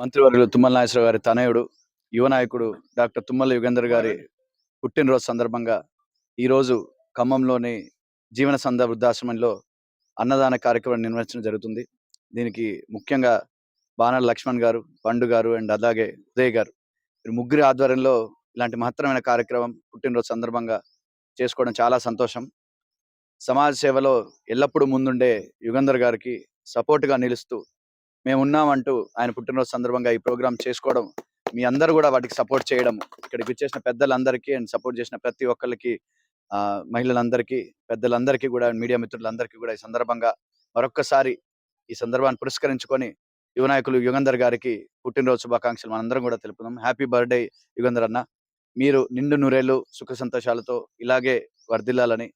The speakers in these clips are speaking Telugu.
ಮಂತ್ರಿವರ್ಗಳು ತುಮ್ಮಲ್ ನಾಯಸರ ಗಾರಿ ತಾನೇ ಇವಡು యువ నాయకుడు డాక్టర్ తుమ్మల యుగేందర్ గారి పుట్టినరోజు సందర్భంగా ఈరోజు ఖమ్మంలోని జీవన సంద వృద్ధాశ్రమంలో అన్నదాన కార్యక్రమం నిర్వహించడం జరుగుతుంది. దీనికి ముఖ్యంగా బాణాల లక్ష్మణ్ గారు పండు గారు అండ్ అలాగే ఉదయ్ గారు. ముగ్గురి ఆధ్వర్యంలో ఇలాంటి మహత్తరమైన కార్యక్రమం పుట్టినరోజు సందర్భంగా చేసుకోవడం చాలా సంతోషం. సమాజ సేవలో ఎల్లప్పుడూ ముందుండే యుగంధర్ గారికి సపోర్ట్గా నిలుస్తూ మేమున్నామంటూ ఆయన పుట్టినరోజు సందర్భంగా ఈ ప్రోగ్రాం చేసుకోవడం మీ అందరూ కూడా వాటికి సపోర్ట్ చేయడం ఇక్కడికి వచ్చేసిన పెద్దలందరికీ అండ్ సపోర్ట్ చేసిన ప్రతి ఒక్కరికి ఆ, మహిళలందరికీ పెద్దలందరికీ కూడా మీడియా మిత్రులందరికీ కూడా ఈ సందర్భంగా మరొక్కసారి ఈ సందర్భాన్ని పురస్కరించుకొని యువ నాయకులు యుగంధర్ గారికి పుట్టినరోజు శుభాకాంక్షలు మనందరం కూడా తెలుపుదాం. హ్యాపీ బర్త్డే యుగంధర్ అన్న. మీరు నిండు నూరేళ్ళు సుఖ సంతోషాలతో ఇలాగే వర్ధిల్లాలని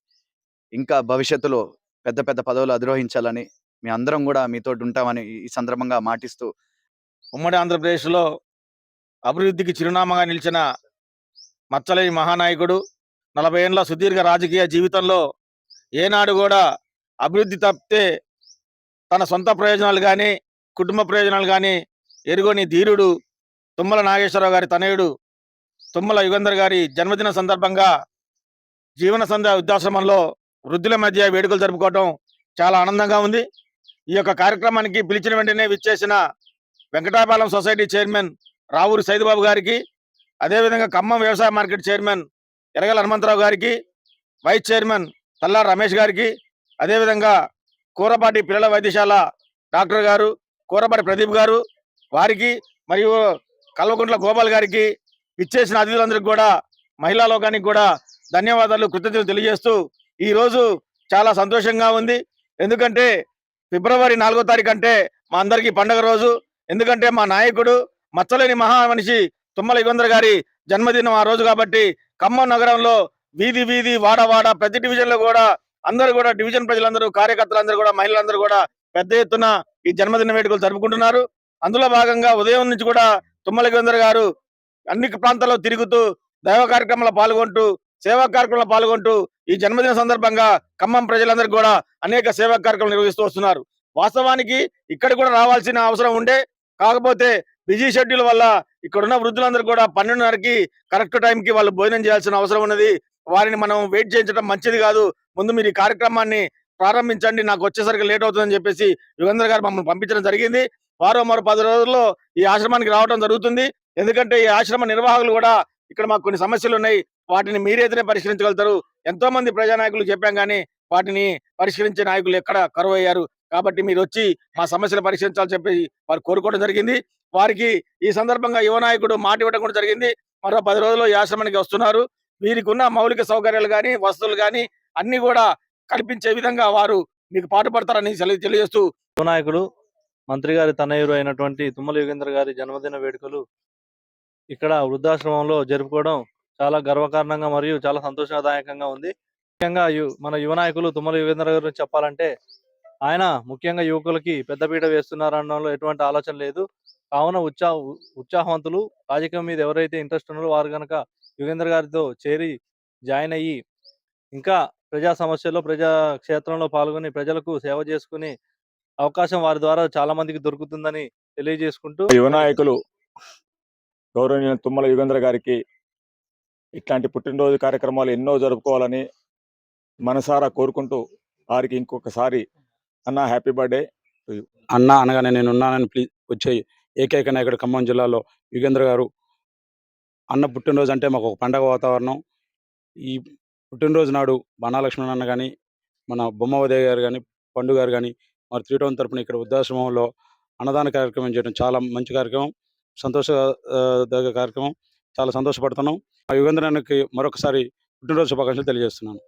ఇంకా భవిష్యత్తులో పెద్ద పెద్ద పదవులు అధిరోహించాలని మీ అందరం కూడా మీతో ఉంటామని ఈ- ఈ సందర్భంగా మాటిస్తూ ఉమ్మడి ఆంధ్రప్రదేశ్లో అభివృద్ధికి చిరునామాగా నిలిచిన మచ్చలేని మహానాయకుడు నలభై ఏళ్ళ సుదీర్ఘ రాజకీయ జీవితంలో ఏనాడు కూడా అభివృద్ధి తప్పితే తన సొంత ప్రయోజనాలు కానీ కుటుంబ ప్రయోజనాలు కానీ ఎరుగని ధీరుడు తుమ్మల నాగేశ్వరరావు గారి తనయుడు తుమ్మల యుగంధర్ గారి జన్మదిన సందర్భంగా జీవన సంధ్య వృద్ధాశ్రమంలో వృద్ధుల మధ్య వేడుకలు జరుపుకోవటం చాలా ఆనందంగా ఉంది. ఈ యొక్క కార్యక్రమానికి పిలిచిన వెంటనే విచ్చేసిన వెంకటాపాలెం సొసైటీ చైర్మన్ రావూరి సైదుబాబు గారికి అదేవిధంగా ఖమ్మం వ్యవసాయ మార్కెట్ చైర్మన్ ఎరగల హనుమంతరావు గారికి వైస్ చైర్మన్ తల్లారు రమేష్ గారికి అదేవిధంగా కూరపాటి పిల్లల వైద్యశాల డాక్టర్ గారు కూరపాటి ప్రదీప్ గారు వారికి మరియు కల్వకుంట్ల గోపాల్ గారికి ఇచ్చేసిన అతిథులందరికీ కూడా మహిళా లోకానికి కూడా ధన్యవాదాలు కృతజ్ఞతలు తెలియజేస్తూ ఈ రోజు చాలా సంతోషంగా ఉంది. ఎందుకంటే ఫిబ్రవరి నాలుగో తారీఖు అంటే మా అందరికీ పండగ రోజు. ఎందుకంటే మా నాయకుడు మచ్చలేని మహా మనిషి తుమ్మల యుగంధర్ గారి జన్మదినం ఆ రోజు కాబట్టి ఖమ్మం నగరంలో వీధి వీధి వాడ వాడ ప్రతి డివిజన్లో కూడా అందరూ కూడా డివిజన్ ప్రజలందరూ కార్యకర్తలందరూ కూడా మహిళలందరూ కూడా పెద్ద ఎత్తున ఈ జన్మదిన వేడుకలు జరుపుకుంటున్నారు. అందులో భాగంగా ఉదయం నుంచి కూడా తుమ్మల యుగంధర్ గారు అన్ని ప్రాంతాల్లో తిరుగుతూ దైవ కార్యక్రమాల్లో పాల్గొంటూ సేవా కార్యక్రమంలో పాల్గొంటూ ఈ జన్మదిన సందర్భంగా ఖమ్మం ప్రజలందరూ కూడా అనేక సేవా కార్యక్రమాలు నిర్వహిస్తూ వస్తున్నారు. వాస్తవానికి ఇక్కడ కూడా రావాల్సిన అవసరం ఉండే. కాకపోతే బిజీ షెడ్యూల్ వల్ల ఇక్కడ ఉన్న వృద్ధులందరూ కూడా పన్నెండున్నరకి కరెక్ట్ టైంకి వాళ్ళు భోజనం చేయాల్సిన అవసరం ఉన్నది. వారిని మనం వెయిట్ చేయించడం మంచిది కాదు. ముందు మీరు ఈ కార్యక్రమాన్ని ప్రారంభించండి. నాకు వచ్చేసరికి లేట్ అవుతుందని చెప్పేసి యుగంధర్ గారు మమ్మల్ని పంపించడం జరిగింది. వారో మరో పది రోజుల్లో ఈ ఆశ్రమానికి రావడం జరుగుతుంది. ఎందుకంటే ఈ ఆశ్రమ నిర్వాహకులు కూడా ఇక్కడ మాకు కొన్ని సమస్యలు ఉన్నాయి. వాటిని మీరైతేనే పరిష్కరించగలుగుతారు. ఎంతో మంది ప్రజానాయకులు చెప్పాం కానీ వాటిని పరిష్కరించే నాయకులు ఎక్కడ కరువు అయ్యారు కాబట్టి మీరు వచ్చి మా సమస్యలు పరిష్కరించాలని చెప్పి వారు కోరుకోవడం జరిగింది. వారికి ఈ సందర్భంగా యువ నాయకుడు మాట ఇవ్వడం కూడా జరిగింది. మరో పది రోజుల్లో ఈ ఆశ్రమానికి వస్తున్నారు. వీరికి ఉన్న మౌలిక సౌకర్యాలు కానీ వసతులు కానీ అన్ని కూడా కల్పించే విధంగా వారు మీకు పాటుపడతారని తెలి- తెలియజేస్తూ నాయకుడు మంత్రి గారి తనయుడు అయినటువంటి తుమ్మల యోగేంద్ర గారి జన్మదిన వేడుకలు ఇక్కడ వృద్ధాశ్రమంలో జరుపుకోవడం చాలా గర్వకారణంగా మరియు చాలా సంతోషదాయకంగా ఉంది. ముఖ్యంగా మన యువ నాయకులు తుమ్మల యోగేంద్ర గారి చెప్పాలంటే ఆయన ముఖ్యంగా యువకులకి పెద్దపీట వేస్తున్నారు అనడంలో ఎటువంటి ఆలోచన లేదు. కావున ఉత్సాహ ఉత్సాహవంతులు రాజకీయం మీద ఎవరైతే ఇంట్రెస్ట్ ఉన్నారో వారు కనుక యుగేంద్ర గారితో చేరి జాయిన్ అయ్యి ఇంకా ప్రజా సమస్యల్లో ప్రజా క్షేత్రంలో పాల్గొని ప్రజలకు సేవ చేసుకుని అవకాశం వారి ద్వారా చాలా మందికి దొరుకుతుందని తెలియజేసుకుంటూ యువ నాయకులు గౌరవనీయ తుమ్మల యుగేంద్ర గారికి ఇట్లాంటి పుట్టినరోజు కార్యక్రమాలు ఎన్నో జరుపుకోవాలని మనసారా కోరుకుంటూ వారికి ఇంకొకసారి అన్న హ్యాపీ బర్త్డే అన్న అనగానే నేను ఉన్నానని ప్లీజ్ వచ్చే ఏకైక నాయకుడు ఖమ్మం జిల్లాలో యుగేంద్ర గారు. అన్న పుట్టినరోజు అంటే మాకు ఒక పండగ వాతావరణం. ఈ పుట్టినరోజు నాడు బాణాలక్ష్మణ అన్న కానీ మన బొమ్మ గారు కానీ పండు గారు కానీ మరి త్రీ టౌన్ తరపున ఇక్కడ వృద్ధాశ్రమంలో అన్నదాన కార్యక్రమం చేయడం చాలా మంచి కార్యక్రమం సంతోష కార్యక్రమం. చాలా సంతోషపడుతున్నాం. ఆ యుగేంద్ర అన్నకి మరొకసారి పుట్టినరోజు శుభాకాంక్షలు తెలియజేస్తున్నాను.